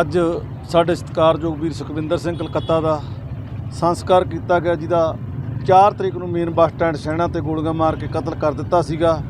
ਅੱਜ ਸਾਡੇ ਸਤਿਕਾਰਯੋਗ ਵੀਰ ਸੁਖਵਿੰਦਰ ਸਿੰਘ ਕਲਕੱਤਾ ਦਾ ਸੰਸਕਾਰ ਕੀਤਾ ਗਿਆ, ਜਿਹਦਾ 4 ਤਰੀਕ ਨੂੰ ਮੇਨ ਬੱਸ ਸਟੈਂਡ ਸੈਣਾ ਤੇ ਗੋਲੀਆਂ ਮਾਰ ਕੇ ਕਤਲ ਕਰ ਦਿੱਤਾ ਸੀਗਾ।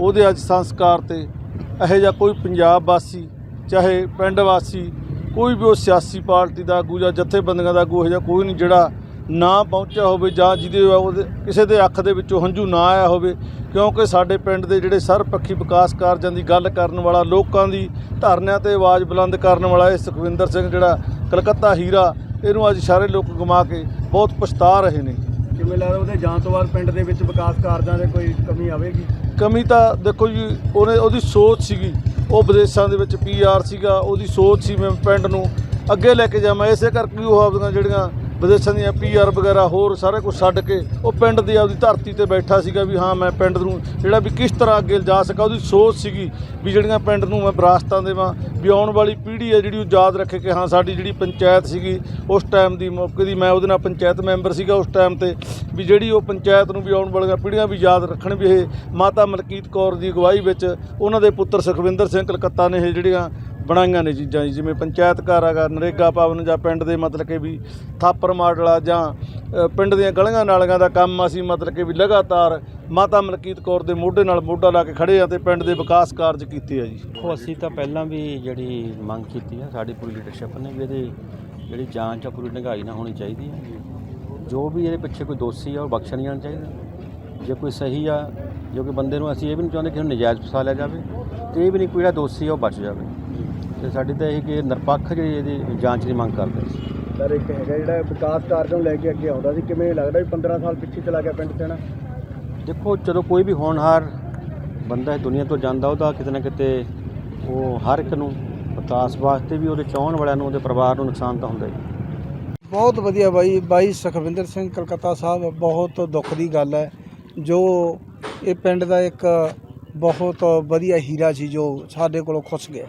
ਉਹਦੇ ਅੱਜ ਸੰਸਕਾਰ ਤੇ ਇਹੋ ਜਿਹਾ ਕੋਈ ਪੰਜਾਬ ਵਾਸੀ, ਚਾਹੇ ਪਿੰਡ ਵਾਸੀ, ਕੋਈ ਵੀ ਉਹ ਸਿਆਸੀ ਪਾਰਟੀ ਦਾ ਆਗੂ ਜਾਂ ਜਥੇਬੰਦੀਆਂ ਦਾ ਆਗੂ ਇਹੋ ਜਿਹਾ ਕੋਈ ਨਹੀਂ ਜਿਹੜਾ ਨਾ ਪਹੁੰਚਿਆ ਹੋਵੇ ਜਾਂ ਜਿਹਦੇ ਉਹਦੇ ਕਿਸੇ ਦੇ ਅੱਖ ਦੇ ਵਿੱਚੋਂ ਹੰਝੂ ਨਾ ਆਇਆ ਹੋਵੇ ਕਿਉਂਕਿ ਸਾਡੇ ਪਿੰਡ ਦੇ ਜਿਹੜੇ ਸਰਬਪੱਖੀ ਵਿਕਾਸ ਕਾਰਜਾਂ ਦੀ ਗੱਲ ਕਰਨ ਵਾਲਾ ਲੋਕਾਂ ਦੀ ਧਰਨਿਆਂ ਤੇ ਆਵਾਜ਼ ਬੁਲੰਦ ਕਰਨ ਵਾਲਾ ਇਹ ਸੁਖਵਿੰਦਰ ਸਿੰਘ ਜਿਹੜਾ ਕਲਕੱਤਾ ਹੀਰਾ ਇਹਨੂੰ ਅੱਜ ਸਾਰੇ ਲੋਕ ਗਮਾ ਕੇ ਬਹੁਤ ਪਛਤਾ ਰਹੇ ਨੇ। ਕਿਵੇਂ ਲੱਗਦਾ ਉਹਦੇ ਜਾਣ ਤੋਂ ਬਾਅਦ ਪਿੰਡ ਦੇ ਵਿੱਚ ਵਿਕਾਸ ਕਾਰਜਾਂ ਦੇ ਕੋਈ ਕਮੀ ਆਵੇਗੀ? ਕਮੀ ਤਾਂ ਦੇਖੋ ਜੀ ਉਹਨੇ ਉਹਦੀ ਸੋਚ ਸੀਗੀ। ਉਹ ਵਿਦੇਸ਼ਾਂ ਦੇ ਵਿੱਚ ਪੀਆਰ ਸੀਗਾ ਉਹਦੀ ਸੋਚ ਸੀ ਮੈਂ ਪਿੰਡ ਨੂੰ ਅੱਗੇ ਲੈ ਕੇ ਜਾਵਾਂ ਇਸੇ ਕਰਕੇ ਉਹ ਆਪਦੀਆਂ ਜਿਹੜੀਆਂ ਵਿਦੇਸ਼ਾਂ ਦੀਆਂ ਪੀਆਰ ਵਗੈਰਾ ਹੋਰ ਸਾਰਾ ਕੁਝ ਛੱਡ ਕੇ ਉਹ ਪਿੰਡ ਦੀ ਆਪਦੀ ਧਰਤੀ ਤੇ ਬੈਠਾ ਸੀਗਾ ਵੀ ਹਾਂ ਮੈਂ ਪਿੰਡ ਨੂੰ ਜਿਹੜਾ ਵੀ ਕਿਸ ਤਰ੍ਹਾਂ ਅੱਗੇ ਜਾ ਸਕਾਂ, ਉਹਦੀ ਸੋਚ ਸੀਗੀ ਵੀ ਜਿਹੜੀਆਂ ਪਿੰਡ ਨੂੰ ਮੈਂ ਵਿਰਾਸਤਾਂ ਦੇਵਾਂ, ਵੀ ਆਉਣ ਵਾਲੀ ਪੀੜ੍ਹੀ ਹੈ ਜਿਹੜੀ ਉਹ ਯਾਦ ਰੱਖੇ ਕਿ ਹਾਂ ਸਾਡੀ ਜਿਹੜੀ ਪੰਚਾਇਤ ਸੀਗੀ, ਉਸ ਟਾਈਮ ਦੀ ਮੌਕੇ ਦੀ ਮੈਂ ਉਹਦੇ ਨਾਲ ਪੰਚਾਇਤ ਮੈਂਬਰ ਸੀਗਾ ਉਸ ਟਾਈਮ ਤੇ, ਵੀ ਜਿਹੜੀ ਉਹ ਪੰਚਾਇਤ ਨੂੰ ਵੀ ਆਉਣ ਵਾਲੀਆਂ ਪੀੜ੍ਹੀਆਂ ਵੀ ਯਾਦ ਰੱਖਣ ਵੀ ਇਹ ਮਾਤਾ ਮਲਕੀਤ ਕੌਰ ਦੀ ਅਗਵਾਈ ਵਿੱਚ ਉਹਨਾਂ ਦੇ ਪੁੱਤਰ ਸੁਖਵਿੰਦਰ ਸਿੰਘ ਕਲਕੱਤਾ ਨੇ ਇਹ ਜਿਹੜੀਆਂ ਬਣਾਈਆਂ ਨੇ ਚੀਜ਼ਾਂ ਜੀ, ਜਿਵੇਂ ਪੰਚਾਇਤ ਘਰ ਹੈਗਾ ਨਰੇਗਾ ਭਵਨ ਜਾਂ ਪਿੰਡ ਦੇ ਮਤਲਬ ਕਿ ਵੀ ਥਾਪਰ ਮਾਡਲਾ ਜਾਂ ਪਿੰਡ ਦੀਆਂ ਗਲੀਆਂ ਨਾਲੀਆਂ ਦਾ ਕੰਮ ਅਸੀਂ ਮਤਲਬ ਕਿ ਵੀ ਲਗਾਤਾਰ ਮਾਤਾ ਮਲਕੀਤ ਕੌਰ ਦੇ ਮੋਢੇ ਨਾਲ ਮੋਢਾ ਲਾ ਕੇ ਖੜੇ ਆ ਤੇ ਪਿੰਡ ਦੇ ਵਿਕਾਸ ਕਾਰਜ ਕੀਤੇ ਆ ਜੀ। ਦੇਖੋ ਅਸੀਂ ਤਾਂ ਪਹਿਲਾਂ ਵੀ ਜਿਹੜੀ ਮੰਗ ਕੀਤੀ ਆ ਸਾਡੀ ਪੂਰੀ ਲੀਡਰਸ਼ਿਪ ਨੇ ਵੀ ਇਹਦੀ ਜਿਹੜੀ ਜਾਂਚ ਆ ਪੂਰੀ ਡੰਗਾਈ ਨਾਲ ਹੋਣੀ ਚਾਹੀਦੀ ਹੈ ਜੋ ਵੀ ਇਹਦੇ ਪਿੱਛੇ ਕੋਈ ਦੋਸ਼ੀ ਆ ਉਹ ਬਖਸ਼ਿਆ ਨਹੀਂ ਜਾਣਾ ਚਾਹੀਦਾ। ਜੇ ਕੋਈ ਸਹੀ ਆ ਜੋ ਕਿ ਬੰਦੇ ਨੂੰ ਅਸੀਂ ਇਹ ਵੀ ਨਹੀਂ ਚਾਹੁੰਦੇ ਕਿ ਉਹਨੂੰ ਨਜਾਇਜ਼ ਫਸਾ ਲਿਆ ਜਾਵੇ ਤੇ ਇਹ ਵੀ ਨਹੀਂ ਕੋਈ ਜਿਹੜਾ ਦੋਸ਼ੀ ਆ ਉਹ ਬਚ ਜਾਵੇ। ਤੇ ਸਾਡੀ ਤਾਂ ਇਹ ਕਿ ਨਿਰਪੱਖ ਜਿਹੜੀ ਇਹਦੀ ਜਾਂਚ ਦੀ ਮੰਗ ਕਰਦੇ ਸੀ। ਸਰ ਇੱਕ ਹੈਗਾ ਜਿਹੜਾ ਵਿਕਾਸ ਕਾਰਜਾਂ ਨੂੰ ਲੈ ਕੇ ਅੱਗੇ ਆਉਂਦਾ ਸੀ ਕਿਵੇਂ ਲੱਗਦਾ ਵੀ 15 ਸਾਲ ਪਿੱਛੇ ਚਲਾ ਗਿਆ ਪਿੰਡ ਸੈਣਾ? ਦੇਖੋ ਜਦੋਂ ਕੋਈ ਵੀ ਹੋਣਹਾਰ ਬੰਦਾ ਇਸ ਦੁਨੀਆ ਤੋਂ ਜਾਂਦਾ ਉਹਦਾ ਕਿਤੇ ਨਾ ਕਿਤੇ ਉਹ ਹਰ ਇੱਕ ਨੂੰ ਵਿਕਾਸ ਵਾਸਤੇ ਵੀ ਉਹਦੇ ਚਾਹਣ ਵਾਲਿਆਂ ਨੂੰ ਉਹਦੇ ਪਰਿਵਾਰ ਨੂੰ ਨੁਕਸਾਨ ਤਾਂ ਹੁੰਦਾ ਹੀ। ਬਹੁਤ ਵਧੀਆ ਬਾਈ ਬਾਈ ਸੁਖਵਿੰਦਰ ਸਿੰਘ ਕਲਕੱਤਾ ਸਾਹਿਬ ਬਹੁਤ ਦੁੱਖ ਦੀ ਗੱਲ ਹੈ। ਜੋ ਇਹ ਪਿੰਡ ਦਾ ਇੱਕ ਬਹੁਤ ਵਧੀਆ ਹੀਰਾ ਸੀ ਜੋ ਸਾਡੇ ਕੋਲੋਂ ਖੁੱਸ ਗਿਆ।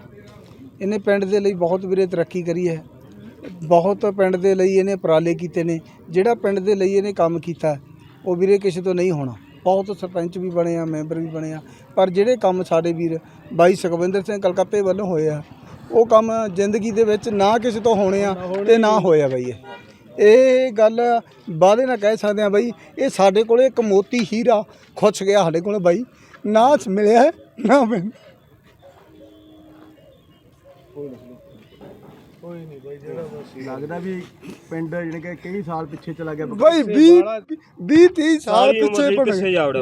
ਇਹਨੇ ਪਿੰਡ ਦੇ ਲਈ ਬਹੁਤ ਵੀਰੇ ਤਰੱਕੀ ਕਰੀ ਹੈ। ਬਹੁਤ ਪਿੰਡ ਦੇ ਲਈ ਇਹਨੇ ਉਪਰਾਲੇ ਕੀਤੇ ਨੇ। ਜਿਹੜਾ ਪਿੰਡ ਦੇ ਲਈ ਇਹਨੇ ਕੰਮ ਕੀਤਾ, ਉਹ ਵੀਰੇ ਕਿਸੇ ਤੋਂ ਨਹੀਂ ਹੋਣਾ। ਬਹੁਤ ਸਰਪੰਚ ਵੀ ਬਣੇ ਆ, ਮੈਂਬਰ ਵੀ ਬਣੇ ਆ। ਪਰ ਜਿਹੜੇ ਕੰਮ ਸਾਡੇ ਵੀਰ ਬਾਈ ਸੁਖਵਿੰਦਰ ਸਿੰਘ ਕਲਕੱਤੇ ਵੱਲੋਂ ਹੋਏ ਆ, ਉਹ ਕੰਮ ਜ਼ਿੰਦਗੀ ਦੇ ਵਿੱਚ ਨਾ ਕਿਸੇ ਤੋਂ ਹੋਣੇ ਆ ਤੇ ਨਾ ਹੋਇਆ ਬਈ ਇਹ। ਇਹ ਗੱਲ ਵਾਅਦੇ ਨਾਲ ਕਹਿ ਸਕਦੇ ਆ ਬਾਈ, ਇਹ ਸਾਡੇ ਕੋਲੇ ਇੱਕ ਮੋਤੀ ਹੀਰਾ ਖੁੱਚ ਗਿਆ ਸਾਡੇ ਕੋਲੇ ਬਾਈ। ਨਾ ਮਿਲਿਆ। ਹੈ, ਨਾ ਮਿਲ ਲੱਗਦਾ ਵੀ ਪਿੰਡ ਜਿਹੜੇ ਕਿ ਕਈ ਸਾਲ ਪਿੱਛੇ ਚਲਾ ਗਿਆ। ਬਾਈ 20 20 30 ਸਾਲ ਪਿੱਛੇ ਪੜ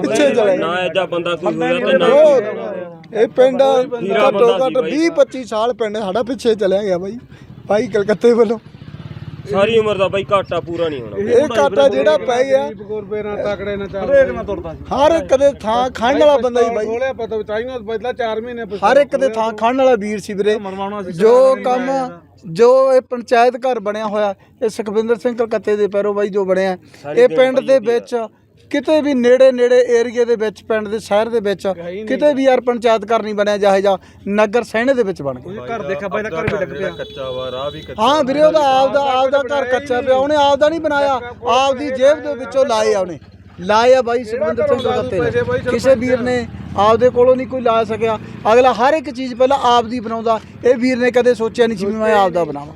ਪਿੱਛੇ ਚਲੇ ਨਾ ਐਜਾ ਬੰਦਾ ਕੋਈ ਹੋਇਆ ਤੇ ਨਾ। ਇਹ ਪਿੰਡ ਘੱਟੋ ਘੱਟ 20 25 ਸਾਲ ਪਿੰਡ ਸਾਡਾ ਪਿੱਛੇ ਚਲਿਆ ਗਿਆ ਬਾਈ। ਭਾਈ ਕਲਕੱਤੇ ਵੱਲੋਂ। ਸਾਰੀ ਉਮਰ ਦਾ ਬਾਈ ਘਾਟਾ ਪੂਰਾ ਨਹੀਂ ਹੋਣਾ। ਇਹ ਕਾਟਾ ਜਿਹੜਾ ਪੈ ਗਿਆ। ਗੁਰਬੇ ਨਾਲ ਤਕੜੇ ਨਾਲ ਹਰੇਕ ਨਾਲ ਤੁਰਦਾ ਸੀ ਹਰ ਇੱਕ ਦੇ ਥਾਂ ਖਾਣ ਵਾਲਾ ਬੰਦਾ ਹੀ ਬਾਈ। ਖੋਲਿਆ ਪਤਾ ਚਾਹੀਦਾ ਪਹਿਲਾਂ 4 ਮਹੀਨੇ ਹਰ ਇੱਕ ਦੇ ਥਾਂ ਖਾਣ ਵਾਲਾ ਵੀਰ ਸੀ ਵੀਰੇ। ਜੋ ਕੰਮ ਜੋ ਇਹ ਪੰਚਾਇਤ ਘਰ ਬਣਿਆ ਹੋਇਆ ਇਹ ਸੁਖਵਿੰਦਰ ਸਿੰਘ ਕਲਕੱਤੇ ਦੇ ਪੈਰੋ ਬਾਈ ਜੋ ਬਣਿਆ ਇਹ ਪਿੰਡ ਦੇ ਵਿੱਚ ਕਿਤੇ ਵੀ ਨੇੜੇ ਨੇੜੇ ਏਰੀਏ ਦੇ ਵਿੱਚ ਪਿੰਡ ਦੇ ਸ਼ਹਿਰ ਦੇ ਵਿੱਚ ਕਿਤੇ ਵੀ ਯਾਰ ਪੰਚਾਇਤ ਘਰ ਨਹੀਂ ਬਣਿਆ ਜਿਹੇ ਜਾਂ ਨਗਰ ਸਹਿਣੇ ਦੇ ਵਿੱਚ ਬਣ ਗਿਆ। ਘਰ ਦੇਖਿਆ ਬਾਈ ਦਾ ਘਰ ਵੀ ਲੱਗ ਪਿਆ। ਕੱਚਾ ਵਾ ਰਾਹ ਵੀ ਕੱਚਾ ਹਾਂ ਵੀਰੇ ਉਹਦਾ ਆਪਦਾ ਆਪਦਾ ਘਰ ਕੱਚਾ ਪਿਆ। ਉਹਨੇ ਆਪਦਾ ਨਹੀਂ ਬਣਾਇਆ। ਆਪਦੀ ਜੇਬ ਦੇ ਵਿੱਚੋਂ ਲਾਏ ਆ ਉਹਨੇ। ਲਾਏ ਆ ਬਾਈ ਸੁਖਵਿੰਦਰ ਸਿੰਘ ਕਿਸੇ ਵੀਰ ਨੇ ਆਪਦੇ ਕੋਲੋਂ ਨਹੀਂ ਕੋਈ ਲਾ ਸਕਿਆ। ਅਗਲਾ ਹਰ ਇੱਕ ਚੀਜ਼ ਪਹਿਲਾਂ ਆਪਦੀ ਬਣਾਉਂਦਾ। ਇਹ ਵੀਰ ਨੇ ਕਦੇ ਸੋਚਿਆ ਨਹੀਂ ਸੀ ਵੀ ਮੈਂ ਆਪਦਾ ਬਣਾਵਾਂ।